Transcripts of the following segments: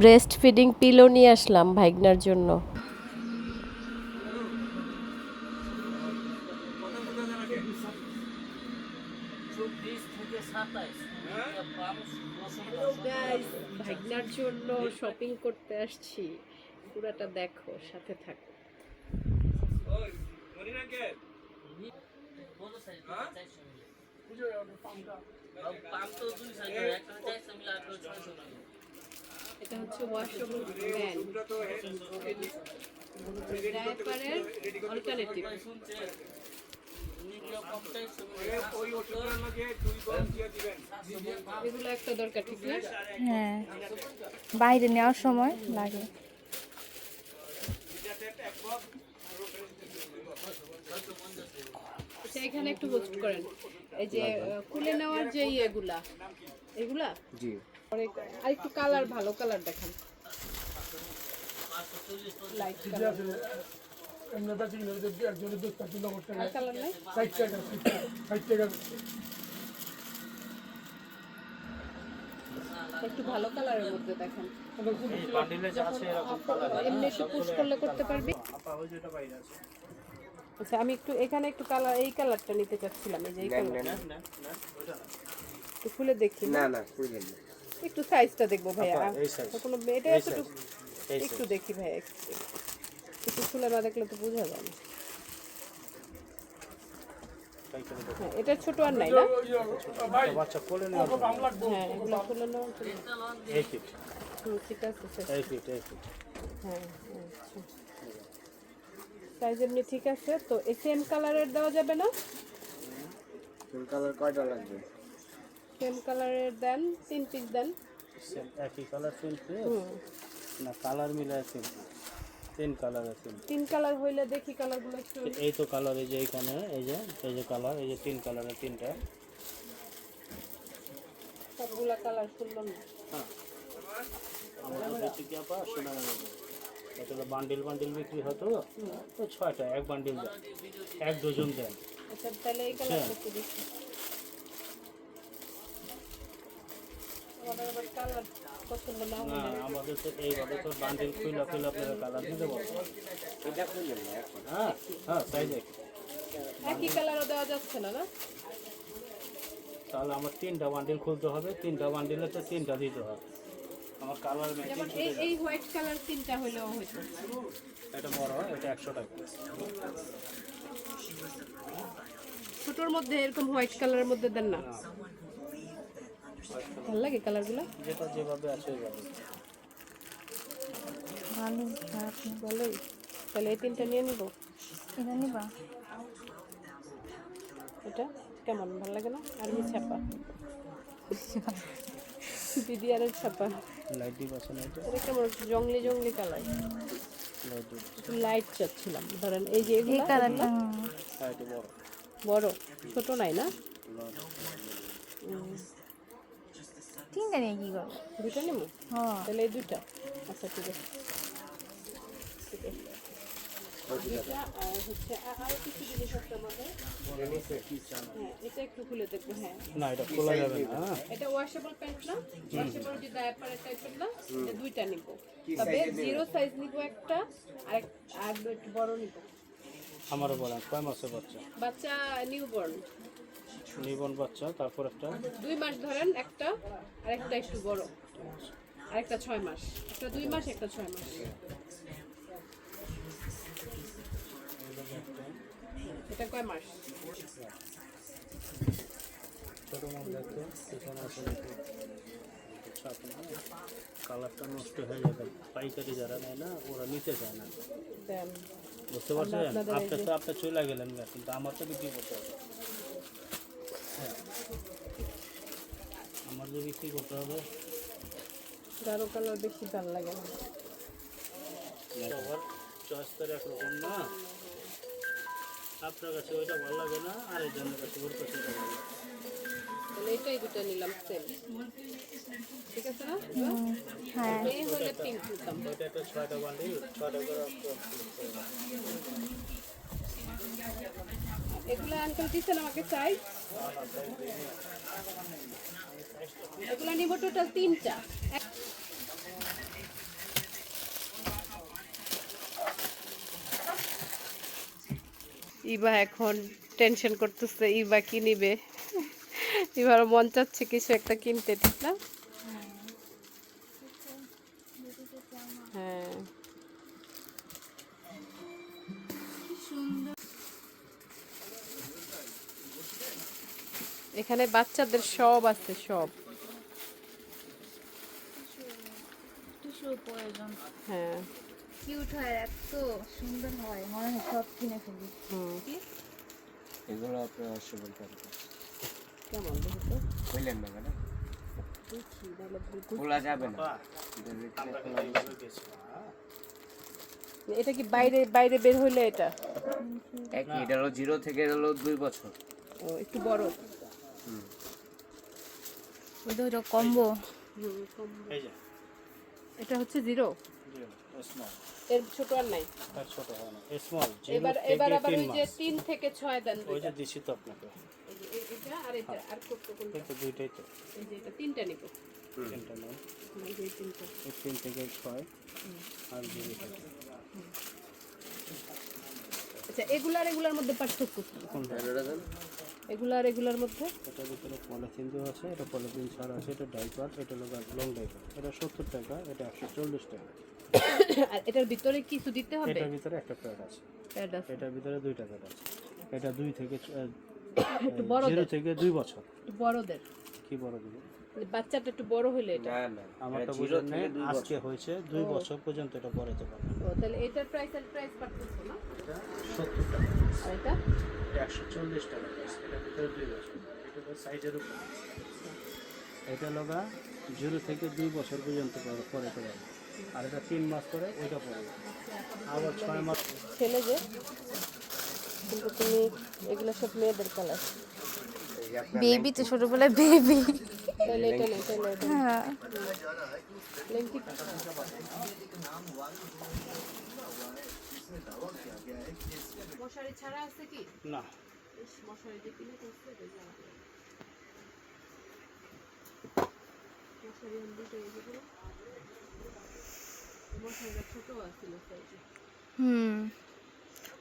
Breast feeding pillow নিয়ে আসলাম ভাইগনার জন্য। ভাইগনার জন্য শপিং করতে আসছি। পুরাটা দেখো সাথে থাকো। তো দুই সাইজ একটা চারশো মিলে আর ছয়শো মিলে এটা হচ্ছে ওয়াশেবল ম্যান ডায়াপারের অল্টারনেটিভ এগুলো একটা দরকার ঠিক না? হ্যাঁ বাইরে নেওয়ার সময় লাগে। আচ্ছা এখানে একটু হোস্ট করেন। এই যে খুলে নেওয়ার যে ইয়েগুলা এগুলা? জি। আর একটু কালার ভালো কালার দেখান। লাইট কালার একটু ভালো কালারের মধ্যে দেখান। এমনি একটু পুশ করলে করতে পারবি? আচ্ছা আমি একটু এখানে একটু কালার এই কালারটা নিতে চাচ্ছিলাম এই যে এই কালারটা একটু খুলে দেখি না? না না একটু সাইজটা দেখব ভাইয়া। কোনো এটা একটু একটু দেখি ভাইয়া একটু। একটু খুলে না দেখলে তো বোঝা যাবে না। হ্যাঁ, এটা ছোট আর নাই না? বাচ্চা কোলে নিয়ে হ্যাঁ এগুলো খুলে নেওয়ার জন্য। হুম, ঠিক আছে স্যার। হ্যাঁ আচ্ছা। সাইজ এমনি ঠিক আছে তো এই সেম কালারের দেওয়া যাবে না? ফুল কালার কয়টা লাগবে? সেম কালারের দেন তিন পিস দেন একই কালার তিন পিস না কালার মিলে তিন তিন কালার আছে। তিন কালার হইলে দেখি কালারগুলো একটু। এই তো কালার এই যে এইখানে এই যে এই যে কালার এই যে তিন কালারের তিনটা। সবগুলা কালার শুনলো না। আমাদের বেশি কি আপা শোনা এটা বান্ডিল বান্ডিল বিক্রি হতো তো? ছয়টা এক বান্ডিল দেন। এক ডজন দেন। আচ্ছা তাহলে এই দেখি। আমাদের তো এইভাবে তো বান্ডিল খুলে খুলে আপনারা কালার দিতে এটা হ্যাঁ হ্যাঁ সাইজ একই কালারও দেওয়া যাচ্ছে না না? তাহলে আমার তিনটা বান্ডিল খুলতে হবে তিনটা বান্ডিলে তো তিনটা দিতে হবে। আমার কালার ম্যাচিং এই এই হোয়াইট কালার তিনটা হলেও হইতো এটা বড় এটা টাকা। ছোটোর মধ্যে এরকম হোয়াইট কালারের মধ্যে দেন না। ভালো লাগে কালারগুলো? যেটা যেভাবে আছে ওইভাবে। ভালো খারাপ না ভালোই তাহলে এই তিনটা নিয়ে নিব? এটা নিবা। এটা? কেমন? ভালো লাগে না? আর্মি ছাপা? বিডিআরের ছাপা? লাইট ডিপ আছে না এটা? কেমন? জংলি জংলি কালার। লাইট একটু লাইট চাচ্ছিলাম। ধরেন এই যে এই এগুলো কালারটা হ্যাঁ। বড়। বড়? ছোট নাই না? তিনটা নিয়ে কি করব? দুইটা নেব? হ্যাঁ। তাহলে এই আচ্ছা ঠিক আছে। এটা একটু খুলে দেখব হ্যাঁ। না এটা খোলা যাবে না। হ্যাঁ এটা ওয়াশেবল প্যান্ট না? ওয়াশেবল যে ডায়াপারের টাইপের না এটা দুইটা নিব। তবে জিরো সাইজ নিব একটা আর আর একটু বড় নিব। আমারও বলেন কয় মাসের বাচ্চা? বাচ্চা নিউবর্ন নিবন বাচ্চা তারপর একটা দুই মাস ধরেন একটা আর একটা একটু বড়। আর একটা ছয় মাস। একটা দুই মাস একটা ছয় মাস। এটা কয় মাস? ছোট মাছ দেখতে পিছনে কালারটা নষ্ট হয়ে যাবে। পাইকারি যারা নেয় না ওরা নিতে চায় না। বুঝতে পারছেন? আপনাদের এই আপনি তো আপনি চলে গেলেন কিন্তু আমার তো বিক্রি করতে হবে। আমার বিক্রি করতে হবে। গাঢ় কালার বেশি ভালো লাগে না। সবার চয়েস তো একরকম না। আপনার কাছে ওইটা ভালো লাগে না আর এই কাছে ওর কাছে ভালো লাগে। তাহলে এটাই দুটো নিলাম সেম ঠিক আছে না? হ্যাঁ। এই হলে পিঙ্ক নিতাম ওইটা একটা ছয়টা বান্ডিল ছয়টা করে এগুলো আঙ্কেল দিচ্ছেন আমাকে সাইজ এগুলো নিব ইবা এখন টেনশন করতেছে, ইবা কি নিবে? এবার মন চাচ্ছে কিছু একটা কিনতে, ঠিক না? হ্যাঁ। এখানে বাচ্চাদের সব আছে সব। হ্যাঁ। কিউট হয় এত সুন্দর হয় মনে হয় সব কিনে ফেলি। এগুলো আপনার আসছে বলতে কেমন দেখো তো। না ম্যাডাম দেখি নাহলে বুঝ- খোলা যাবে না? এটা কি বাইরে বাইরে বের হইলে এটা? একই এটা হলো জিরো থেকে হলো দুই বছর। ও একটু বড়। ওটা ওটা কম্বো এই যে। এটা হচ্ছে জিরো এর ছোট আর নাই? তার ছোট হয় না। স্মল এবার এবার আবার ওই যে তিন থেকে ছয় দেন ওই। যে দিছি তো আপনাকে। এই যে এ- এটা আর এটা আর করতে কোনটা? এই দুইটাই তো। এই যে এটা তিনটা নিব। তিনটা নেই এই যে তিনটা। এই তিন থেকে ছয়। আর দুই আচ্ছা এগুলা আর এগুলার মধ্যে পার্থক্য এগুলা আর এগুলার মধ্যে? এটার ভিতরে পলিথিন দেওয়া আছে এটা পলিথিন ছাড়া আছে এটা ডাইপার এটা হলো লং ডাইপার এটা সত্তর টাকা এটা একশো চল্লিশ টাকা। আর এটার ভিতরে কিছু দিতে হবে? এটার ভিতরে একটা প্যাড আছে। প্যাড আছে। এটার ভিতরে দুইটা প্যাড আছে। এটা দুই থেকে একটু বড়দের। জিরো থেকে দুই বছর। একটু বড়দের। কি বড় দিবে বাচ্চাটা একটু বড় হইলে এটা না না আমার তো এটা জিরো থেকে দুই আজকে হয়েছে দুই বছর পর্যন্ত এটা পড়াতে পারবে। ও তাহলে এটার প্রাইস আর প্রাইস পারতেছো না? এটা সত্তর টাকা। আর এটা? একশো চল্লিশ টাকা এটার ভিতরে দুই বছর এটা তো সাইজের উপর। এটা লগা জিরো থেকে দুই বছর পর্যন্ত পরে- পারবে আর এটা তিন মাস পরে ওইটা পড়বে আবার ছয় মাস ছেলে যে কিন্তু তুমি এগুলো সব মেয়েদের কালার বেবি তো ছোটবেলায় বেবি। তাহলে এটা নেই তাহলে এটা হ্যাঁ। মশারি ছাড়া আছে কি? না। মশারি যে কিনে করছে এটা জানা নেই। মশারি আমি দুটো এই যে মশারিটা ছোট আছিল সাইজে হুম।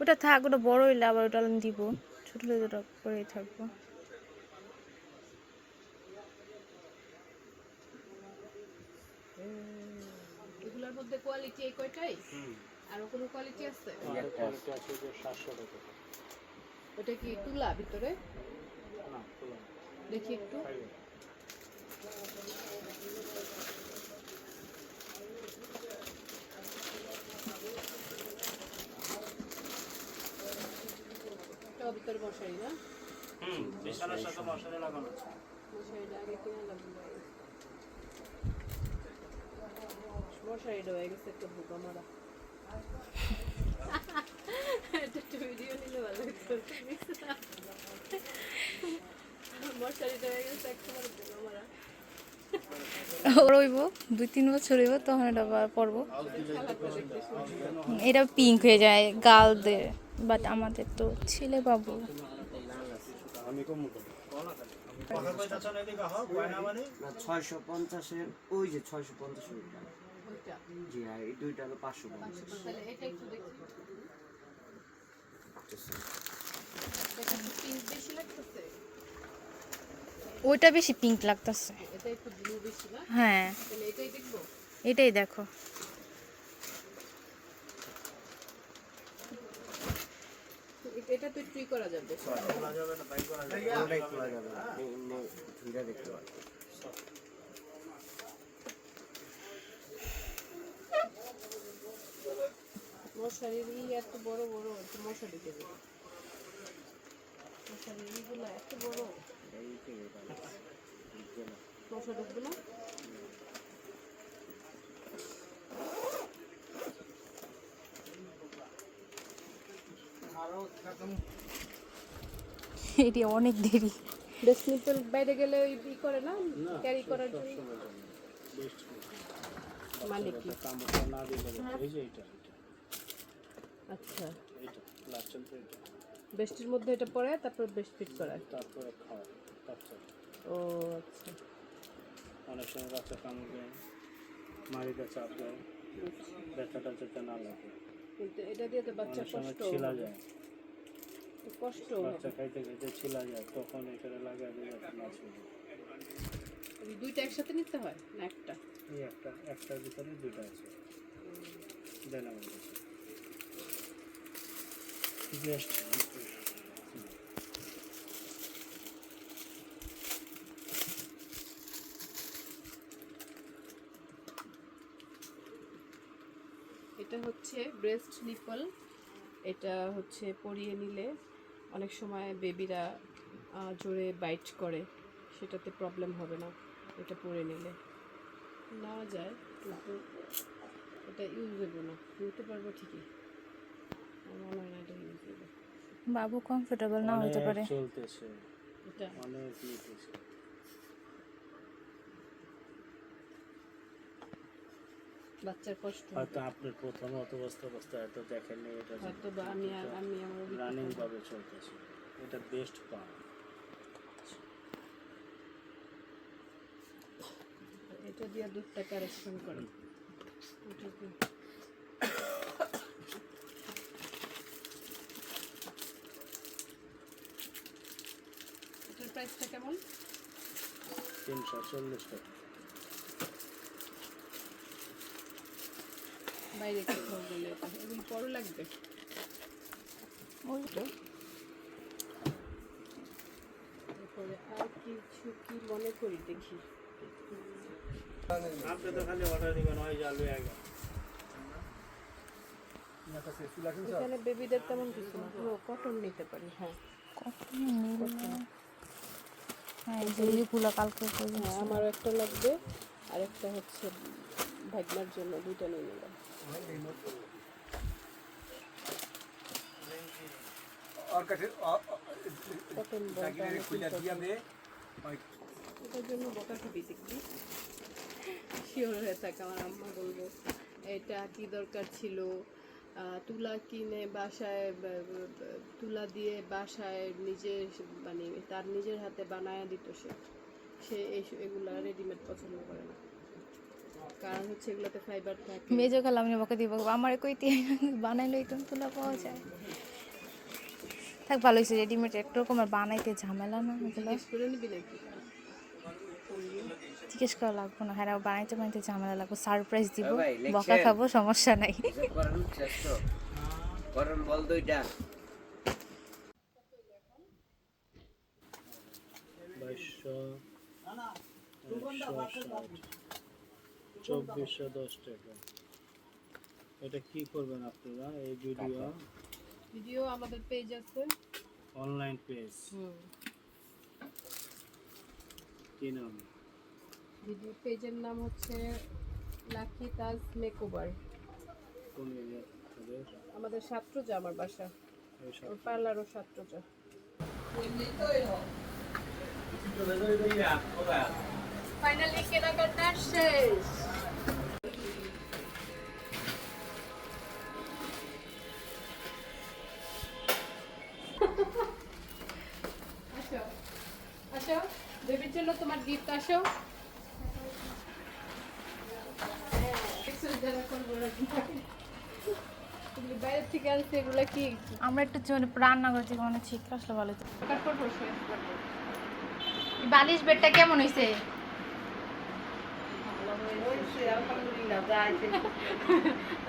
ওটা থাক ওটা বড় হইলে আবার ওটা আমি দিব। ছোট হলে ওটা পরেই থাকব। এগুলোর মধ্যে কোয়ালিটি এই কয়টাই? আরও কোনো কোয়ালিটি আছে? আমাদের কোয়ালিটি আছে যে সাতশো টাকা। ওটা কি তুলা ভিতরে? না দেখি একটু। ভিতরে না? হুম বিছানার সাথে মশারি লাগানো আছে। মশারিটা আগে কিনে লাগবে মশারিটা হয়ে গেছে একটা বুকা মারা। রইব দুই তিন বছর হইব তখন এটা আবার পরবো। এটা পিঙ্ক হয়ে যায় গালদের বাট আমাদের তো ছেলে বাবু। মানে ছয়শো পঞ্চাশের ওই যে ছয়শো পঞ্চাশের। জি হ্যাঁ এই দুইটা হলো পাঁচশো পঞ্চাশ তাহলে এটা একটু দেখি। এটা পিঙ্ক বেশি লাগতেছে? ওইটা বেশি পিঙ্ক লাগতেছে। এটা একটু ব্লু বেশি না? হ্যাঁ। তাহলে এটাই দেখব। এটাই দেখো। এ- এটা তো একটুই করা যাবে। ওটাই খোলা যাবে না। ধুইরা দেখতে পারবেন এত বড় বড় মশারি দেবে। এত বড় মশা ঢুকবে না এটি অনেক দেরি। ডেসমিটাল বাইরে গেলে ওই ই করে না? ক্যারি করার জন্য? মালিক না দিলে। এই যে এটা। আচ্ছা। এইটা লাস্টেল তো এটা বেস্টির মধ্যে এটা পরে তারপর বেস্ট ফিট করা। তারপরে খাওয়া বাচ্চা ও আচ্ছা। অনেক সময় বাচ্চা কামড় দেয় মাড়িতে চাপ দেয় ব্যথাটা যাতে না লাগে। কিন্তু এটা দিয়ে তো বাচ্চা কষ্ট। ছিলা যায়। কষ্ট। বাচ্চা খাইতে খাইতে ছিলা যায় তখন এখানে দিয়ে যাতে না ছিল। দুইটা একসাথে নিতে হয় না একটা? এই একটা একটার ভিতরে দুইটা আছে। দেন কাছে এটা হচ্ছে ব্রেস্ট নিপল এটা হচ্ছে পরিয়ে নিলে অনেক সময় বেবিরা জোরে বাইট করে, সেটাতে প্রবলেম হবে না এটা পরে নিলে। নেওয়া যায়, কিন্তু এটা ইউজেবল না, নিতে পারব ঠিকই। মনে হয় না এটা বাবু কমফোর্টেবল না হতে পারে। চলতেছে। এটা। অনেক নিতেছে বাচ্চার কষ্ট। হয়তো আপনার প্রথম অত অবস্থা অবস্থায় এত দেখেননি এটা হয়তো আমি আমি আমার রানিং ভাবে চলতেছে। এটা বেস্ট এটা দিয়ে দুধটা কারেকশন করে এটা দিয়ে। এটার প্রাইসটা কেমন? তিনশো চল্লিশ টাকা। বাইরে কোথাও গেলে এটা এগুলো বড় লাগবে? তারপরে আর কিছু কি মনে করি দেখি। আপনি তো খালি অর্ডার দিবেন ওই যে আলু এক। এখানে বেবিদের তেমন কিছু না। কটন নিতে পারি হ্যাঁ। কটন নীল হ্যাঁ এইগুলো কালকে হ্যাঁ, আমারও একটা লাগবে আর একটা হচ্ছে ভাগনার জন্য দুইটা নিয়ে নিলাম ওটার জন্য শিওর হয়ে থাকে আমার এটা কি দরকার ছিল? তুলা কিনে বাসায় তুলা দিয়ে বাসায় নিজে মানে তার নিজের হাতে বানায় দিত সে। সে এই এগুলা রেডিমেড পছন্দ করে না। কারণ হচ্ছে এগুলোতে ফাইবার থাকে। মেজো গেলাম আমি বকে দিব। আমার কই দিয়ে বানাই লই তুমি তুলা পাওয়া যায়। থাক ভালো হয়েছে রেডিমেড একরকম আর বানাইতে ঝামেলা না এগুলো। করে নিবি নাকি? জিজ্ঞেস করা লাগবো না। হ্যাঁ বানাইতে বানাইতে ঝামেলা লাগবে সারপ্রাইজ দিব বকা খাব সমস্যা নাই। বল দুইটা। চব্বিশশো দশ টাকা। এটা কি করবেন আপনারা এই ভিডিও? ভিডিও আমাদের পেজ আছে। অনলাইন পেজ কি নাম? ভিডিও পেজের নাম হচ্ছে লাকি তাজ মেকওভার। আমাদের সাত্রজা আমার বাসা। ওর পার্লারও সাত্রজা। ফাইনালি কেনাকাটা শেষ। আসো। আসো। বেবির জন্য তোমার গিফট আসো। আনছে এগুলা কি? আমরা একটু রান্না করছি মানে ঠিক আসলে ভালো বালিশ বেডটা কেমন হয়েছে?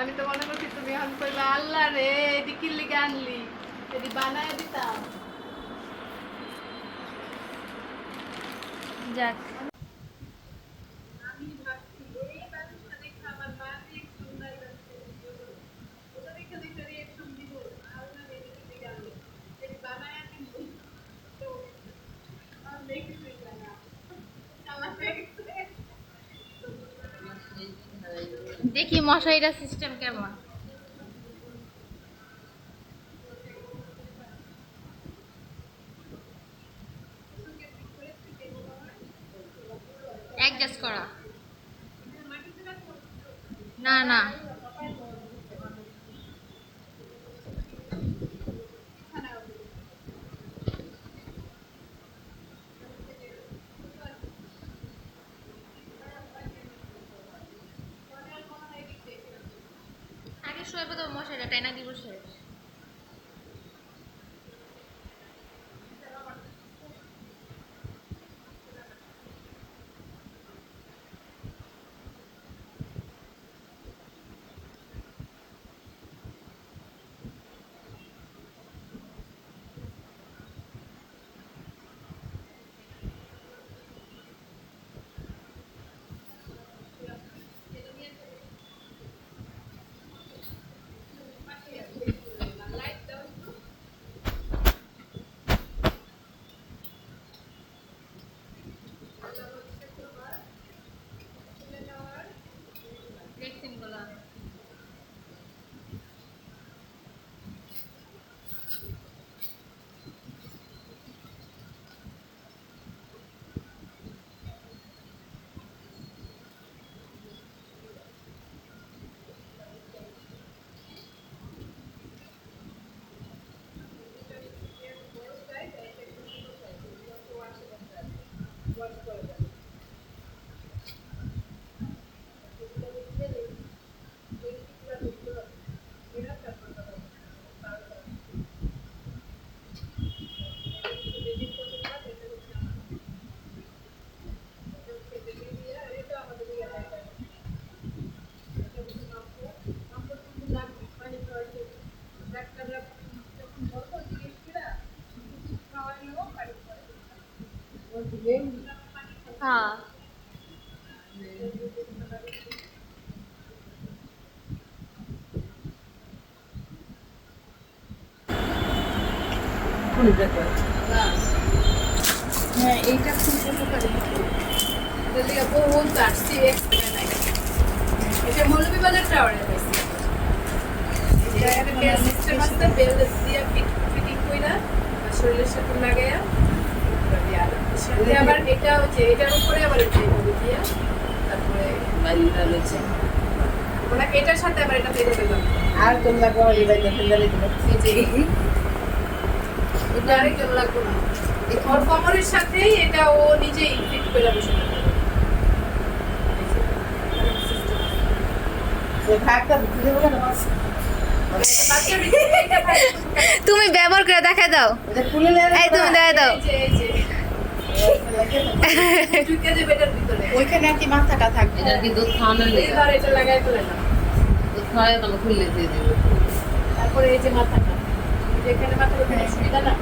আমি তো মনে করছি তুমি এখন কইলা আল্লাহ রে এটি কি লিগে আনলি? এটি বানায় দিতাম। যাক। দেখি মশারিটা সিস্টেম কেমন। অ্যাডজাস্ট করা। না না। হ্যাঁ এইটা খুব উপকারী। এটা থেকে বহুত আসছি এক টাকা নাই এটা মৌলভীবাজার টাওয়ারে পাইছি সিস্টেম আছে বেল দিয়ে ফিটিং কইরা আর শরীরের সাথে লাগাইয়া আবার এটা হচ্ছে এটার উপরে আবার এইভাবে তারপরে বাইলটা রয়েছে ওরা এটার সাথে আবার এটা আর বাইরে ফেলে দিবে এটা আরেকজন লাগবে না। ওর কোমরের সাথেই এটা ও নিজেই ফিট করে বসে। তুমি ব্যবহার করে দেখা দাও। এই তুমি দেখা দাও। ওইখানে আর কি মাথাটা থাকবে। এটা কি দুধ ধর এটা লাগাই ফেলে না। দুধ দিয়ে দেবে। তারপরে এই যে মাথাটা। এখানে মাথার সুবিধা না?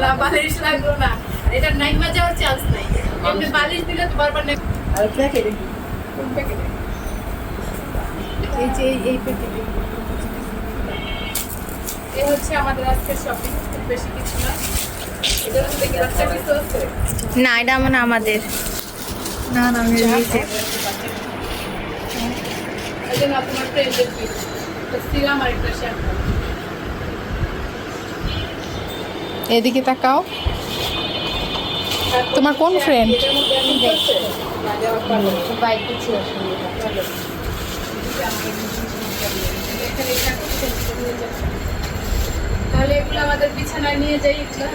না, বালিশ লাগল না। এটা নাইমা যাওয়ার চান্স নাই। এমনি বালিশ দিলে তো বারবার নেই আর প্যাকে কোন প্যাকেটে? এই যে এই- এই প্যাকেটে। এই হচ্ছে আমাদের আজকের শপিং খুব বেশি কিছু না। এটা মানে আমাদের। না না আমি নিয়েছি এই জন্য তোমার ফ্রেন্ডের সিরাম আর একটা শ্যাম্পু এদিকে তাকাও তোমার কোন ফ্রেন্ড। তাহলে এগুলো আমাদের বিছানায় নিয়ে যাই এগুলো।